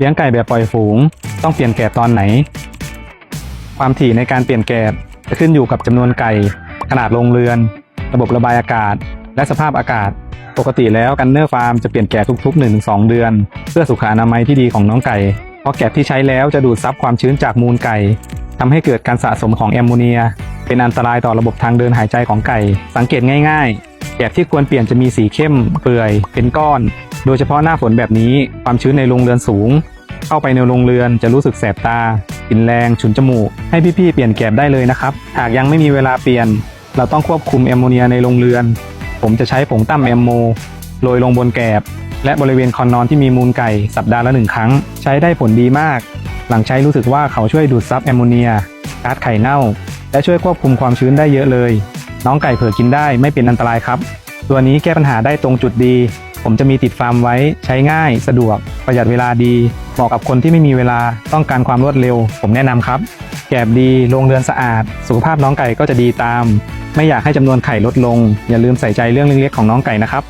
เลี้ยงไก่แบบปล่อยฝูง ต้องเปลี่ยนแกบตอนไหน ความถี่ในการเปลี่ยนแกบจะขึ้นอยู่กับจำนวนไก่ ขนาดโรงเรือน ระบบระบายอากาศ และสภาพอากาศ ปกติแล้วกันเนอร์ฟาร์มจะเปลี่ยนแกบทุกๆ 1-2 เดือน เพื่อสุขอนามัยที่ดีของน้องไก่ เพราะแกบที่ใช้แล้วจะดูดซับความชื้นจากมูลไก่ทำให้เกิดการสะสมของแอมโมเนีย เป็นอันตรายต่อระบบทางเดินหายใจของไก่ สังเกตง่าย ๆ แกบที่ควรเปลี่ยนจะมีสีเข้ม เปื่อย เป็นก้อน โดยเฉพาะหน้าฝนแบบนี้ความชื้นในโรงเรือนสูง เข้าไปในโรงเรือนจะรู้สึกแสบตากลิ่นแรงฉุนจมูก ให้พี่ๆเปลี่ยนแกบได้เลยนะครับ หากยังไม่มีเวลาเปลี่ยน เราต้องควบคุมแอมโมเนียในโรงเรือน ผมจะใช้ผงตั้มแอมโมโรยลงบนแกบ และบริเวณคอนนอนที่มีมูลไก่สัปดาห์ละหนึ่งครั้ง ใช้ได้ผลดีมาก หลังใช้รู้สึกว่าเขาช่วยดูดซับแอมโมเนียก๊าซไข่เน่า และช่วยควบคุมความชื้นได้เยอะเลย น้องไก่เผื่อกินได้ไม่เป็นอันตรายครับ ตัวนี้แก้ปัญหาได้ตรงจุดดี ผมจะมีติดฟาร์มไว้ใช้ง่าย สะดวก ประหยัดเวลาดี เหมาะกับคนที่ไม่มีเวลาต้องการความรวดเร็ว ผมแนะนำครับ แกบดีโรงเรือนสะอาด สุขภาพน้องไก่ก็จะดีตาม ไม่อยากให้จำนวนไข่ลดลง อย่าลืมใส่ใจเรื่องเล็กๆของน้องไก่นะครับ